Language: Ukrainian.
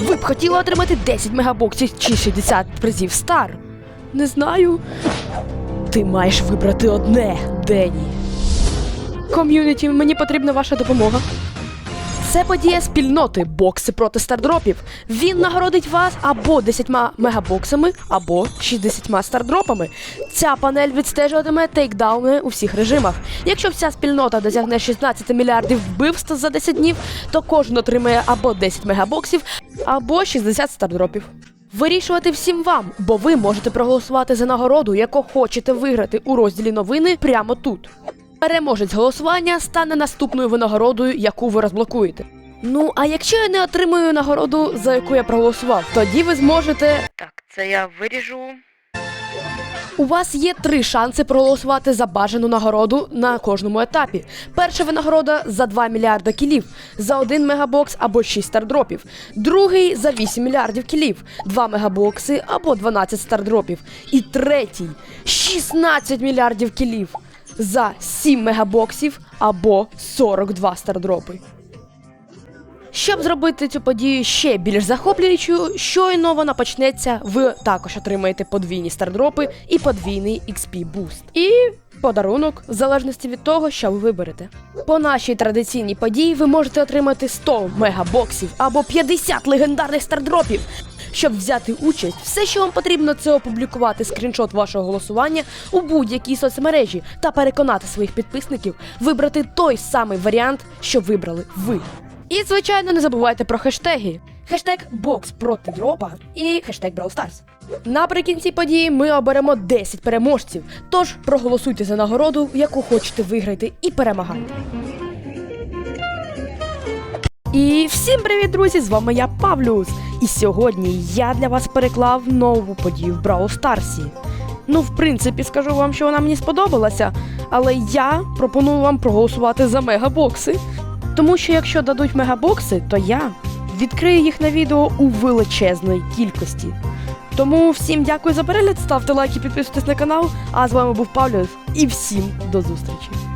Ви б хотіли отримати 10 мегабоксів чи 60 призів стар? Не знаю. Ти маєш вибрати одне, Дені. Ком'юніті, мені потрібна ваша допомога. Це подія спільноти бокси проти стардропів. Він нагородить вас або 10 мегабоксами, або 60 стардропами. Ця панель відстежуватиме тейкдауни у всіх режимах. Якщо вся спільнота досягне 16 мільярдів вбивств за 10 днів, то кожен отримає або 10 мегабоксів, або 60 стардропів. Вирішувати всім вам, бо ви можете проголосувати за нагороду, яку хочете виграти у розділі новини прямо тут. Переможець голосування стане наступною винагородою, яку ви розблокуєте. Ну, а якщо я не отримую нагороду, за яку я проголосував, тоді ви зможете. Так, це я виріжу. У вас є три шанси проголосувати за бажану нагороду на кожному етапі. Перша винагорода за 2 мільярда кілів, за 1 мегабокс або 6 стардропів. Другий за 8 мільярдів кілів, 2 мегабокси або 12 стардропів. І третій 16 мільярдів кілів за 7 мегабоксів або 42 стардропи. Щоб зробити цю подію ще більш захоплюючою, щойно вона почнеться, ви також отримаєте подвійні стардропи і подвійний XP буст. І подарунок, в залежності від того, що ви виберете. По нашій традиційній події ви можете отримати 100 мегабоксів або 50 легендарних стардропів. Щоб взяти участь, все, що вам потрібно, це опублікувати скріншот вашого голосування у будь-якій соцмережі та переконати своїх підписників вибрати той самий варіант, що вибрали ви. І, звичайно, не забувайте про хештеги. Хештег бокс проти дропа і хештег Stars. Наприкінці події ми оберемо 10 переможців. Тож проголосуйте за нагороду, яку хочете виграти, і перемагайте. І всім привіт, друзі! З вами я Павлюс. І сьогодні я для вас переклав нову подію в Brawl Старсі. Ну, в принципі, скажу вам, що вона мені сподобалася, але я пропоную вам проголосувати за мегабокси. Тому що якщо дадуть мегабокси, то я відкрию їх на відео у величезної кількості. Тому всім дякую за перегляд, ставте лайки, підписуйтесь на канал. А з вами був Павлюс і всім до зустрічі.